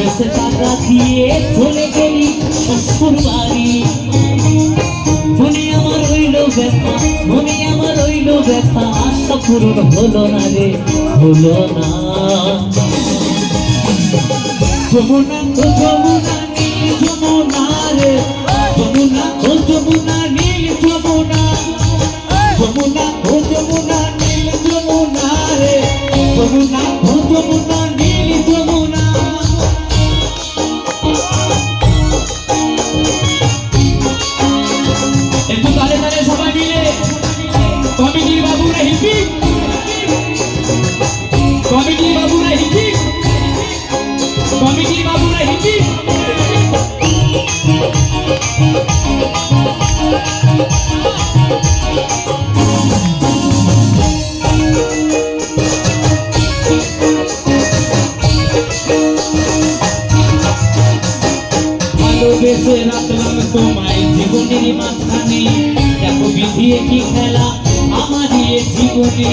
ভালোবেসে টাকা দিয়ে চলে গেলি শ্বশুর বাড়ি। মনে আমার রইল ব্যথা, মনে আমার রইল ব্যথা, আশা পূরণ হলো না রে, হলো না। যমুনা ও যমুনা হিপি কমিটি বাবুরা হিপি কমিটি বাবুরা হিপি ভালোবেসে রাখলাম তোমায় জীবনের মাঝখানে। দেখো বিধিয়ে কি খেলা? এ জীবনে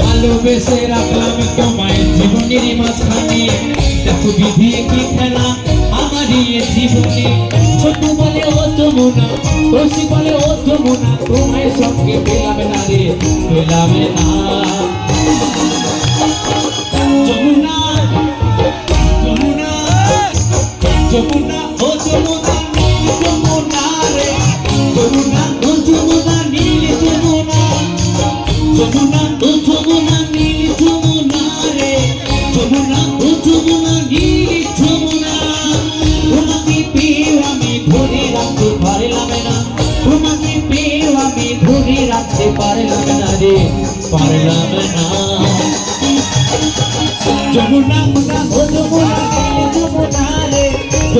ভালোবেসে রাখলাম তোমায় জীবনের মাঝখানে। দেখো বিধিয়ে কি খেলা আমার এ জীবনে। ছোট বলে ও যমুনা রসি বলে ও যমুনা, তোমায় সঙ্গে পেলাম না রে, পেলাম না। রাখতে পারলাম না। রে। পারলাম না। যমুনা মুনা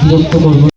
বিরক্ত করব